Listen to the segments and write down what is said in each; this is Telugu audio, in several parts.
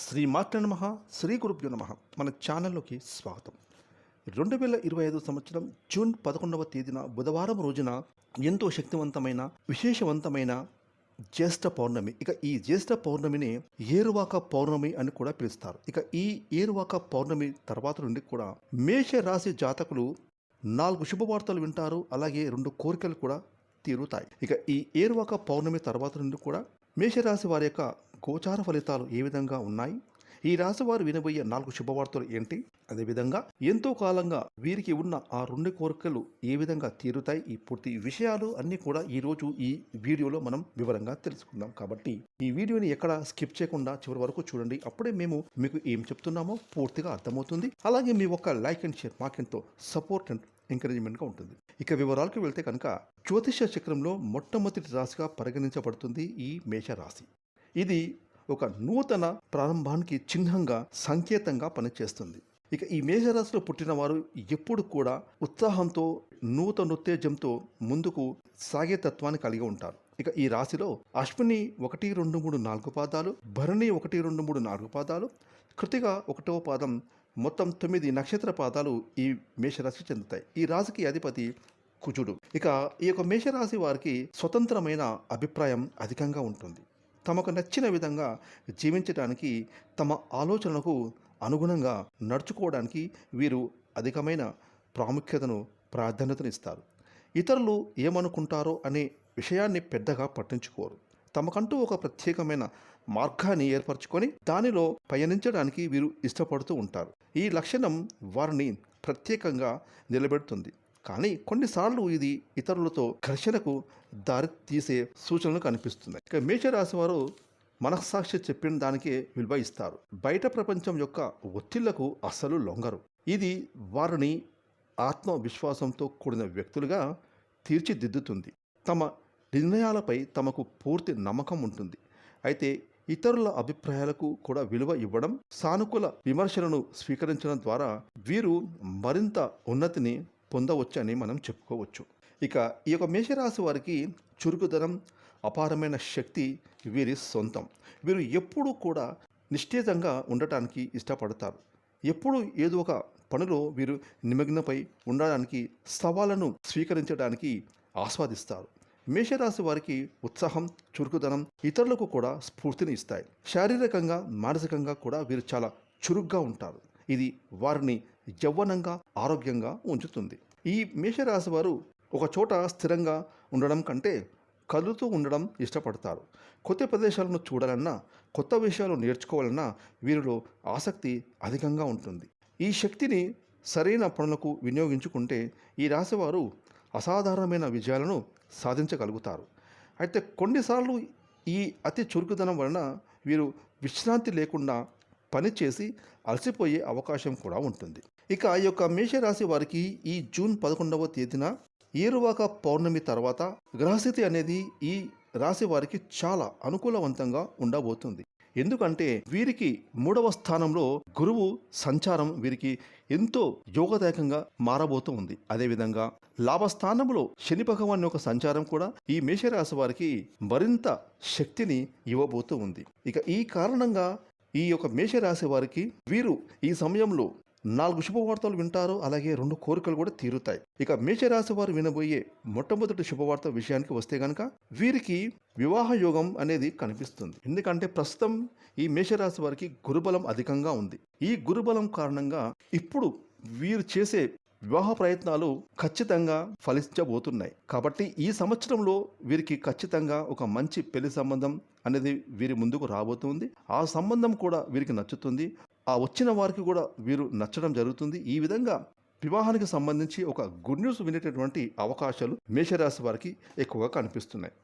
శ్రీ మాత్ర నమ శ్రీ గురుభ్యో నమ. మన ఛానల్లోకి స్వాగతం. రెండు వేల ఇరవై ఐదు సంవత్సరం జూన్ పదకొండవ తేదీన బుధవారం రోజున ఎంతో శక్తివంతమైన విశేషవంతమైన జ్యేష్ఠ పౌర్ణమి. ఇక ఈ జ్యేష్ఠ పౌర్ణమిని ఏరువాక పౌర్ణమి అని కూడా పిలుస్తారు. ఇక ఈ ఏరువాక పౌర్ణమి తర్వాత నుండి కూడా మేష రాశి జాతకులు నాలుగు శుభవార్తలు వింటారు అలాగే రెండు కోరికలు కూడా తీరుతాయి. ఇక ఈ ఏరువాక పౌర్ణమి తర్వాత నుండి కూడా మేషరాశి వారి యొక్క గోచార ఫలితాలు ఏ విధంగా ఉన్నాయి? ఈ రాశి వారు వినబోయే నాలుగు శుభవార్తలు ఏంటి? అదేవిధంగా ఎంతో కాలంగా వీరికి ఉన్న ఆ రెండు కోరికలు ఏ విధంగా తీరుతాయి? ఈ పూర్తి విషయాలు అన్నీ కూడా ఈ రోజు ఈ వీడియోలో మనం వివరంగా తెలుసుకుందాం. కాబట్టి ఈ వీడియోని ఎక్కడ స్కిప్ చేయకుండా చివరి వరకు చూడండి. అప్పుడే మేము మీకు ఏం చెప్తున్నామో పూర్తిగా అర్థమవుతుంది. అలాగే మీ ఒక్క లైక్ అండ్ షేర్ మాకెంతో సపోర్ట్ అండ్ ఎంకరేజ్మెంట్గా ఉంటుంది. ఇక వివరాలకు వెళ్తే కనుక జ్యోతిష చక్రంలో మొట్టమొదటి రాశిగా పరిగణించబడుతుంది ఈ మేషరాశి. ఇది ఒక నూతన ప్రారంభానికి చిహ్నంగా సంకేతంగా పనిచేస్తుంది. ఇక ఈ మేషరాశిలో పుట్టిన వారు ఎప్పుడు కూడా ఉత్సాహంతో నూతన ఉత్తేజంతో ముందుకు సాగే తత్వాన్ని కలిగి ఉంటారు. ఇక ఈ రాశిలో అశ్విని ఒకటి రెండు మూడు నాలుగు పాదాలు భరణి ఒకటి రెండు మూడు నాలుగు పాదాలు కృతిక ఒకటవ పాదం మొత్తం తొమ్మిది నక్షత్ర పాదాలు ఈ మేషరాశికి చెందుతాయి. ఈ రాశికి అధిపతి కుజుడు. ఇక ఈ యొక్క మేషరాశి వారికి స్వతంత్రమైన అభిప్రాయం అధికంగా ఉంటుంది. తమకు నచ్చిన విధంగా జీవించడానికి తమ ఆలోచనలకు అనుగుణంగా నడుచుకోవడానికి వీరు అధికమైన ప్రాముఖ్యతను ప్రాధాన్యతనిస్తారు ఇతరులు ఏమనుకుంటారో అనే విషయాన్ని పెద్దగా పట్టించుకోరు. తమకంటూ ఒక ప్రత్యేకమైన మార్గాన్ని ఏర్పరచుకొని దానిలో పయనించడానికి వీరు ఇష్టపడుతూ ఉంటారు. ఈ లక్షణం వారిని ప్రత్యేకంగా నిలబెడుతుంది. కానీ కొన్నిసార్లు ఇది ఇతరులతో ఘర్షణకు దారి తీసే సూచనలు కనిపిస్తున్నాయి. ఇక మేషరాశి వారు మనస్సాక్షి చెప్పిన దానికే విలువ ఇస్తారు. బయట ప్రపంచం యొక్క ఒత్తిళ్ళకు అస్సలు లొంగరు. ఇది వారిని ఆత్మవిశ్వాసంతో కూడిన వ్యక్తులుగా తీర్చిదిద్దుతుంది. తమ నిర్ణయాలపై తమకు పూర్తి నమ్మకం ఉంటుంది. అయితే ఇతరుల అభిప్రాయాలకు కూడా విలువ ఇవ్వడం సానుకూల విమర్శలను స్వీకరించడం ద్వారా వీరు మరింత ఉన్నతిని పొందవచ్చని మనం చెప్పుకోవచ్చు. ఇక ఈ యొక్క మేషరాశి వారికి చురుకుదనం అపారమైన శక్తి వీరి సొంతం. వీరు ఎప్పుడూ కూడా నిశ్చేతంగా ఉండటానికి ఇష్టపడతారు. ఎప్పుడు ఏదో ఒక పనిలో వీరు నిమగ్నపై ఉండడానికి సవాళ్ళను స్వీకరించడానికి ఆస్వాదిస్తారు. మేషరాశి వారికి ఉత్సాహం చురుకుదనం ఇతరులకు కూడా స్ఫూర్తిని ఇస్తాయి. శారీరకంగా మానసికంగా కూడా వీరు చాలా చురుగ్గా ఉంటారు. ఇది వారిని యవ్వనంగా ఆరోగ్యంగా ఉంచుతుంది. ఈ మేషరాశి వారు ఒక చోట స్థిరంగా ఉండడం కంటే కదులుతూ ఉండడం ఇష్టపడతారు. కొత్త ప్రదేశాలను చూడాలన్నా కొత్త విషయాలు నేర్చుకోవాలన్నా వీరిలో ఆసక్తి అధికంగా ఉంటుంది. ఈ శక్తిని సరైన పనులకు వినియోగించుకుంటే ఈ రాశివారు అసాధారణమైన విజయాలను సాధించగలుగుతారు. అయితే కొన్నిసార్లు ఈ అతి చురుకుదనం వలన వీరు విశ్రాంతి లేకుండా పనిచేసి అలసిపోయే అవకాశం కూడా ఉంటుంది. ఇక ఈ యొక్క మేషరాశి వారికి ఈ జూన్ పదకొండవ తేదీన ఏరువాక పౌర్ణమి తర్వాత గ్రహస్థితి అనేది ఈ రాశి వారికి చాలా అనుకూలవంతంగా ఉండబోతుంది. ఎందుకంటే వీరికి మూడవ స్థానంలో గురువు సంచారం వీరికి ఎంతో యోగదాయకంగా మారబోతూ ఉంది. అదేవిధంగా లాభస్థానంలో శని భగవాన్ యొక్క సంచారం కూడా ఈ మేషరాశి వారికి మరింత శక్తిని ఇవ్వబోతూ ఉంది. ఇక ఈ కారణంగా ఈ యొక్క మేషరాశి వారికి వీరు ఈ సమయంలో నాలుగు శుభవార్తలు వింటారు అలాగే రెండు కోరికలు కూడా తీరుతాయి. ఇక మేషరాశి వారు వినబోయే మొట్టమొదటి శుభవార్త విషయానికి వస్తే గనక వీరికి వివాహ యోగం అనేది కనిపిస్తుంది. ఎందుకంటే ప్రస్తుతం ఈ మేషరాశి వారికి గురుబలం అధికంగా ఉంది. ఈ గురుబలం కారణంగా ఇప్పుడు వీరు చేసే వివాహ ప్రయత్నాలు ఖచ్చితంగా ఫలించబోతున్నాయి. కాబట్టి ఈ సంవత్సరంలో వీరికి ఖచ్చితంగా ఒక మంచి పెళ్ళి సంబంధం అనేది వీరి ముందుకు రాబోతుంది. ఆ సంబంధం కూడా వీరికి నచ్చుతుంది. ఆ వచ్చిన వారికి కూడా వీరు నచ్చడం జరుగుతుంది. ఈ విధంగా వివాహానికి సంబంధించి ఒక గుడ్ న్యూస్ వినేటటువంటి అవకాశాలు మేషరాశి వారికి ఎక్కువగా కనిపిస్తున్నాయి.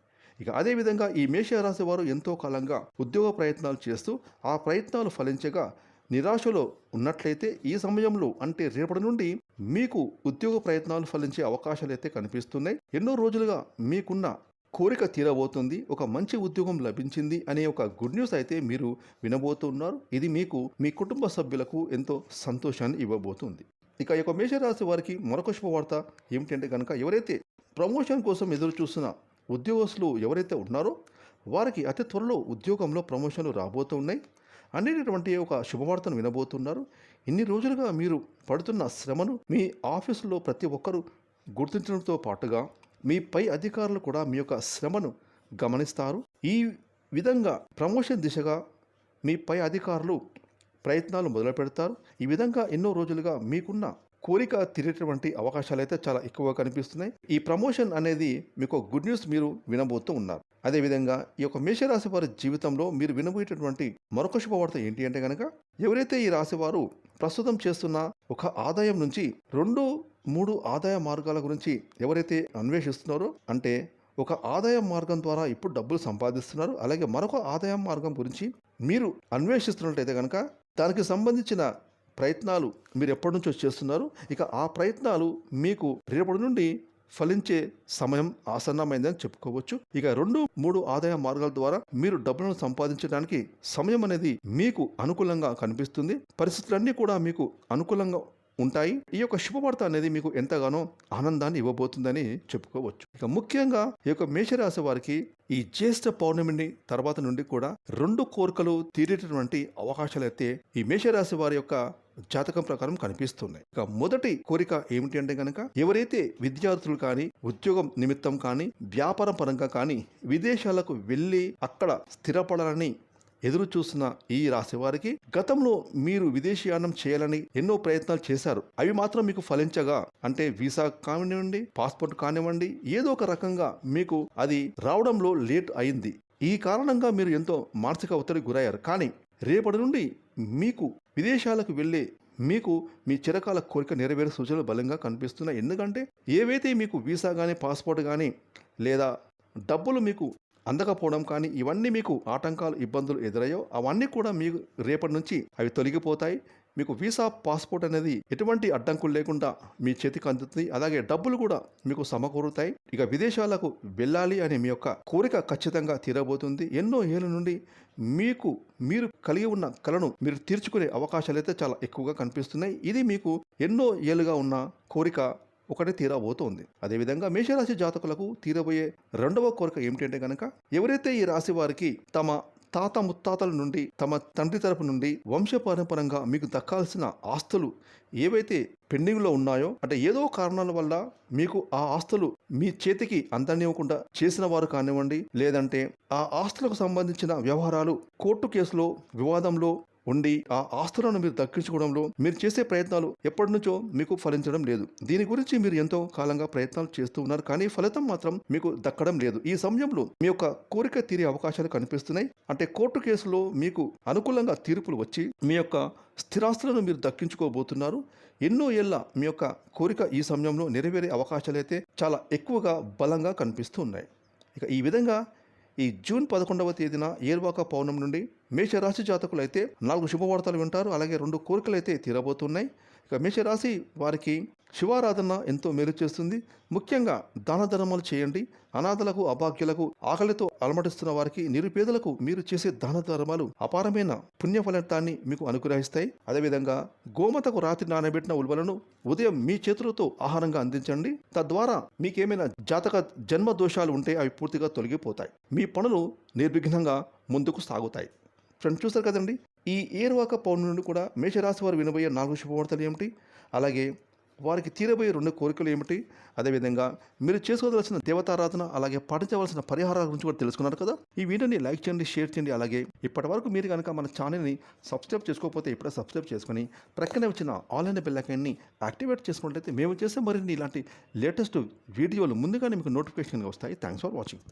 ఇక అదేవిధంగా ఈ మేషరాశి వారు ఎంతో కాలంగా ఉద్యోగ ప్రయత్నాలు చేస్తూ ఆ ప్రయత్నాలు ఫలించగా నిరాశలో ఉన్నట్లయితే ఈ సమయంలో అంటే రేపటి నుండి మీకు ఉద్యోగ ప్రయత్నాలు ఫలించే అవకాశాలు అయితే కనిపిస్తున్నాయి. ఎన్నో రోజులుగా మీకున్న కోరిక తీరబోతుంది ఒక మంచి ఉద్యోగం లభించింది అనే ఒక గుడ్ న్యూస్ అయితే మీరు వినబోతున్నారు. ఇది మీకు మీ కుటుంబ సభ్యులకు ఎంతో సంతోషాన్ని ఇవ్వబోతుంది. ఇక ఈ యొక్క మేషరాశి వారికి మరొక శుభవార్త ఏమిటంటే కనుక ఎవరైతే ప్రమోషన్ కోసం ఎదురు చూస్తున్న ఉద్యోగస్తులు ఎవరైతే ఉన్నారో వారికి అతి త్వరలో ఉద్యోగంలో ప్రమోషన్లు రాబోతున్నాయి. అనేటటువంటి ఒక శుభవార్తను వినబోతున్నారు. ఇన్ని రోజులుగా మీరు పడుతున్న శ్రమను మీ ఆఫీసులో ప్రతి ఒక్కరూ గుర్తించడంతో పాటుగా మీ పై అధికారులు కూడా మీ యొక్క శ్రమను గమనిస్తారు. ఈ విధంగా ప్రమోషన్ దిశగా మీ పై అధికారులు ప్రయత్నాలు మొదలు పెడతారు ఈ విధంగా ఎన్నో రోజులుగా మీకున్న కోరిక తీరేటువంటి అవకాశాలు అయితే చాలా ఎక్కువగా కనిపిస్తున్నాయి. ఈ ప్రమోషన్ అనేది మీకు గుడ్ న్యూస్ మీరు వినబోతూ ఉన్నారు. అదేవిధంగా ఈ యొక్క మేషరాశి వారి జీవితంలో మీరు వినబోయేటటువంటి మరొక శుభవార్త ఏంటి అంటే కనుక ఎవరైతే ఈ రాశి వారు ప్రస్తుతం చేస్తున్న ఒక ఆదాయం నుంచి రెండు మూడు ఆదాయ మార్గాల గురించి ఎవరైతే అన్వేషిస్తున్నారో అంటే ఒక ఆదాయ మార్గం ద్వారా ఇప్పుడు డబ్బులు సంపాదిస్తున్నారు అలాగే మరొక ఆదాయ మార్గం గురించి మీరు అన్వేషిస్తున్నట్లయితే కనుక దానికి సంబంధించిన ప్రయత్నాలు మీరు ఎప్పటి నుంచో చేస్తున్నారు. ఇక ఆ ప్రయత్నాలు మీకు రేపటి నుండి ఫలించే సమయం ఆసన్నమైందని చెప్పుకోవచ్చు. ఇక రెండు మూడు ఆదాయ మార్గాల ద్వారా మీరు డబ్బులను సంపాదించడానికి సమయం అనేది మీకు అనుకూలంగా కనిపిస్తుంది. పరిస్థితులన్నీ కూడా మీకు అనుకూలంగా ఉంటాయి. ఈ యొక్క శుభవార్త అనేది మీకు ఎంతగానో ఆనందాన్ని ఇవ్వబోతుందని చెప్పుకోవచ్చు. ఇక ముఖ్యంగా ఈ యొక్క మేషరాశి వారికి ఈ జ్యేష్ఠ పౌర్ణమిని తర్వాత నుండి కూడా రెండు కోరికలు తీరేటటువంటి అవకాశాలు అయితే ఈ మేషరాశి వారి యొక్క జాతకం ప్రకారం కనిపిస్తున్నాయి. ఇక మొదటి కోరిక ఏమిటి అంటే కనుక ఎవరైతే విద్యార్థులు కానీ ఉద్యోగం నిమిత్తం కానీ వ్యాపారం పరంగా కానీ విదేశాలకు వెళ్ళి అక్కడ స్థిరపడాలని ఎదురు చూస్తున్న ఈ రాశి వారికి గతంలో మీరు విదేశీయానం చేయాలని ఎన్నో ప్రయత్నాలు చేశారు. అవి మాత్రం మీకు ఫలించగా అంటే వీసా కానివ్వండి పాస్పోర్ట్ కానివ్వండి ఏదో ఒక రకంగా మీకు అది రావడంలో లేట్ అయింది. ఈ కారణంగా మీరు ఎంతో మానసిక ఒత్తిడి గురయ్యారు. కానీ రేపటి నుండి మీకు విదేశాలకు వెళ్ళే మీకు మీ చిరకాల కోరిక నెరవేరే సూచనలు బలంగా కనిపిస్తున్నాయి. ఎందుకంటే ఏవైతే మీకు వీసా కానీ పాస్పోర్ట్ కానీ లేదా డబ్బులు మీకు అందకపోవడం కానీ ఇవన్నీ మీకు ఆటంకాలు ఇబ్బందులు ఎదురయ్యో అవన్నీ కూడా మీకు రేపటి నుంచి అవి తొలగిపోతాయి. మీకు వీసా పాస్పోర్ట్ అనేది ఎటువంటి అడ్డంకులు లేకుండా మీ చేతికి అందుతుంది. అలాగే డబ్బులు కూడా మీకు సమకూరుతాయి. ఇక విదేశాలకు వెళ్ళాలి అనే మీ యొక్క కోరిక ఖచ్చితంగా తీరబోతుంది. ఎన్నో ఏళ్ళ నుండి మీకు మీరు కలిగి ఉన్న కళను మీరు తీర్చుకునే అవకాశాలు అయితే చాలా ఎక్కువగా కనిపిస్తున్నాయి. ఇది మీకు ఎన్నో ఏళ్ళుగా ఉన్న కోరిక ఒకటి తీరబోతోంది అదేవిధంగా మేషరాశి జాతకులకు తీరబోయే రెండవ కోరిక ఏమిటంటే కనుక ఎవరైతే ఈ రాశి వారికి తమ తాత ముత్తాతల నుండి తమ తండ్రి తరపు నుండి వంశపారంపరంగా మీకు దక్కాల్సిన ఆస్తులు ఏవైతే పెండింగ్లో ఉన్నాయో అంటే ఏదో కారణాల వల్ల మీకు ఆ ఆస్తులు మీ చేతికి అందనివ్వకుండా చేసిన వారు కానివ్వండి లేదంటే ఆ ఆస్తులకు సంబంధించిన వ్యవహారాలు కోర్టు కేసులో వివాదంలో ఉండి ఆ ఆస్తులను మీరు దక్కించుకోవడంలో మీరు చేసే ప్రయత్నాలు ఎప్పటి నుంచో మీకు ఫలించడం లేదు. దీని గురించి మీరు ఎంతో కాలంగా ప్రయత్నాలు చేస్తూ ఉన్నారు. కానీ ఫలితం మాత్రం మీకు దక్కడం లేదు. ఈ సమయంలో మీ యొక్క కోరిక తీరే అవకాశాలు కనిపిస్తున్నాయి. అంటే కోర్టు కేసులో మీకు అనుకూలంగా తీర్పులు వచ్చి మీ యొక్క స్థిరాస్తులను మీరు దక్కించుకోబోతున్నారు. ఎన్నో ఏళ్ళ మీ యొక్క కోరిక ఈ సమయంలో నెరవేరే అవకాశాలు అయితే చాలా ఎక్కువగా బలంగా కనిపిస్తూ ఉన్నాయి. ఇక ఈ విధంగా ఈ జూన్ పదకొండవ తేదీన ఏర్వాక పౌర్ణమి నుండి మేషరాశి జాతకులు అయితే నాలుగు శుభవార్తలు వింటారు. అలాగే రెండు కోరికలు అయితే తీరబోతున్నాయి. ఇక మేషరాశి వారికి శివారాధన ఎంతో మేలు చేస్తుంది. ముఖ్యంగా దాన ధర్మాలు చేయండి. అనాథలకు అభాగ్యులకు ఆకలితో అలమటిస్తున్న వారికి నిరుపేదలకు మీరు చేసే దాన ధర్మాలు అపారమైన పుణ్య ఫలితాన్ని మీకు అనుగ్రహిస్తాయి. అదేవిధంగా గోమతకు రాత్రి నానబెట్టిన ఉల్వలను ఉదయం మీ చేతులతో ఆహారంగా అందించండి. తద్వారా మీకేమైనా జాతక జన్మ దోషాలు ఉంటే అవి పూర్తిగా తొలగిపోతాయి. మీ పనులు నిర్విఘ్నంగా ముందుకు సాగుతాయి. ఫ్రెండ్ చూస్తారు కదండి? ఈ ఏరువాక పౌర్ణమి నుండి కూడా మేషరాశి వారు వినబోయే నాలుగు శుభవార్తలు ఏమిటి? అలాగే వారికి తీరబోయే రెండు కోరికలు ఏమిటి? అదేవిధంగా మీరు చేసుకోవలసిన దేవతారాధన అలాగే పాటించవలసిన పరిహారాల గురించి కూడా తెలుసుకున్నారు కదా? ఈ వీడియోని లైక్ చేయండి షేర్ చేయండి. అలాగే ఇప్పటి వరకు మీరు కనుక మన ఛానల్ని సబ్స్క్రైబ్ చేసుకోకపోతే ఇప్పుడే సబ్స్క్రైబ్ చేసుకుని ప్రక్కనే వచ్చిన ఆన్లైన్ బెల్లైకాన్ని యాక్టివేట్ చేసుకున్నట్లయితే మేము చేసే మరిన్ని ఇలాంటి లేటెస్ట్ వీడియోలు ముందుగానే మీకు నోటిఫికేషన్గా వస్తాయి. Thanks for watching